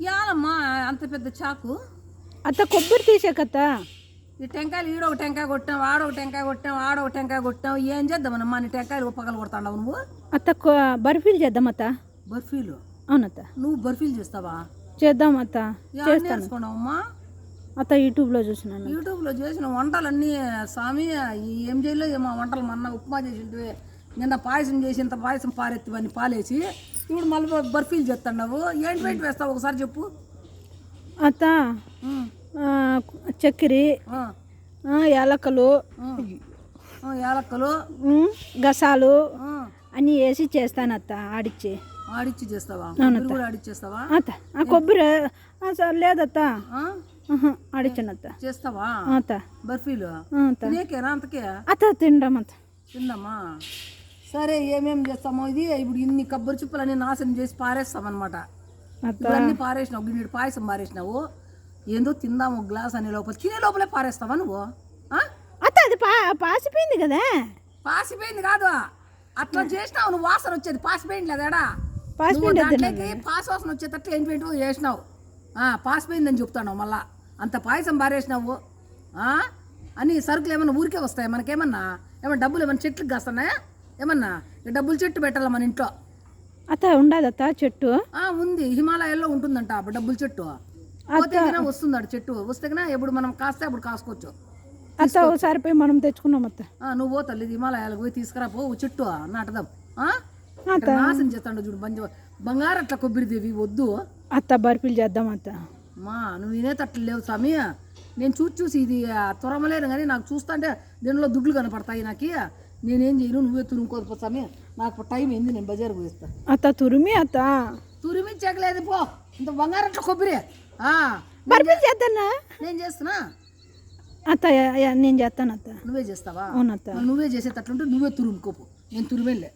యాలమ్మా అంత పెద్ద చాకు. అత్త కొబ్బరి తీసాకత్త. ఈ టెంకాయలు ఈడ ఒక టెంకాయ కొట్టాం ఆడ ఒక టెంకాయ కొట్టాం ఆడ ఒక టెంకాయ కొట్టాం ఏం చేద్దామన్నమ్మా నీ టెంకాయలు పగలు కొడతాండవు నువ్వు? అత్త బర్ఫీలు చేద్దాం అత్త. బర్ఫీలు? అవునత్త. నువ్వు బర్ఫీలు చేస్తావా? చేద్దాం అత్త. యాడ నేర్చుకున్నావమ్మా అత్త యూట్యూబ్లో చూసినాను యూట్యూబ్లో చేసిన వంటలన్నీ స్వామి ఏం చేయలో ఏమో వంటలు మొన్న ఉప్మా చేసింటివి. నిన్న పాయసం చేసి ఇంత పాయసం పారెత్తివన్నీ పాలేసి ఇప్పుడు మళ్ళీ బర్ఫీలు చేస్తున్నావు. ఏంటి వెయిట్ వేస్తావు? ఒకసారి చెప్పు. అత్త చక్కెర యాలక్కలు యాలక్కలు. గసాలు అన్నీ వేసి చేస్తాను అత్త ఆడిచ్చి. ఆడిచ్చి చేస్తావా? కొబ్బరి కూడా ఆడిచ్చేస్తావా అత్త ఆ కొబ్బరి లేదత్త ఆడిచ్చాను అత్త. చేస్తావా? అత్త. బర్ఫీలు? అంతకే? అత్త తింటాం అత్త. తిందామా? సరే ఏమేం చేస్తామో ఇది. ఇప్పుడు ఇన్ని కొబ్బరి చిప్పలన్నీ నాశనం చేసి పారేస్తామన్నమాట. అన్ని పారేసినావు. గిన్నెడు పాయసం పారేసినావు. ఏందో తిందాం ఒక గ్లాస్ అనే లోపల. తినే లోపలే పారేస్తావా నువ్వు? అత్త అది పాసిపోయింది కదా? పాసిపోయింది కాదు. అట్లా చేసినావు. నువ్వు వాసన వచ్చేది పాసిపోయింది లేదాడా దాంట్లోకి పాస్ వాసన వచ్చేటట్టు ఏంటి ఏంటో చేసినావు. ఆ, పాసిపోయిందని చెప్తాను మళ్ళా. అంత పాయసం పారేసినావు. ఆ? అన్ని సరుకులు ఏమన్నా ఊరికే వస్తాయి మనకేమన్నా? ఏమన్నా డబ్బులు ఏమన్నా చెట్లకు కాస్తున్నాయా? ఏమన్నా? డబ్బులు చెట్టు పెట్టాలా మన ఇంట్లో? అత్త ఉండదత్త చెట్టు? ఆ, ఉంది. హిమాలయాల్లో ఉంటుందంట డబ్బుల చెట్టు. వస్తుంది అటు చెట్టు. వస్తే గిన ఎప్పుడు మనం కాస్తే అప్పుడు కాసుకోవచ్చు. అత్త ఒకసారి పోయి మనం తెచ్చుకున్నాం అత్త. నువ్వు పో తల్లి హిమాలయాలకు పోయి తీసుకురా పో చెట్టు నాటదాం? అత్త. నాశనం చేస్తాడు చూడు బంజ బంగారు అట్లా కొబ్బరిదేవి వద్దు. అత్త బర్ఫీలు చేద్దాం అత్త. మా నువ్వు వినేటట్లు లేవు స్వామి. నేను చూసి చూసి ఇది త్వరమలేను కానీ నాకు చూస్తుంటే దీనిలో దుడ్లు కనపడతాయి నాకు. నేనేం చేయను నువ్వే తురుముకోదు స్వామి నాకు టైం ఏంది నేను బజార్ పోయిస్తా. అత్త తురిమి అత్త. తురిమి చెక్కలేదు పో. ఇంత బంగారు అట్లా కొబ్బరి. ఆ, బర్ఫీలు చేద్దానా నేను చేస్తున్నా? అత్త నేను చేస్తాను అత్త. నువ్వే చేస్తావా? అవునత్త నువ్వే చేసేటట్లుంటే నువ్వే తురుముకోపు నేను తురిమేలే.